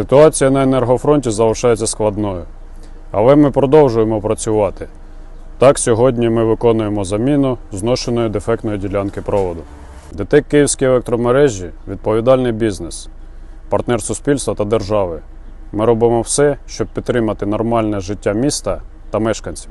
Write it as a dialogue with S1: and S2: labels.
S1: Ситуація на енергофронті залишається складною, але ми продовжуємо працювати. Так, сьогодні ми виконуємо заміну зношеної дефектної ділянки проводу. ДТЕК Київські електромережі відповідальний бізнес, партнер суспільства та держави. Ми робимо все, щоб підтримати нормальне життя міста та мешканців.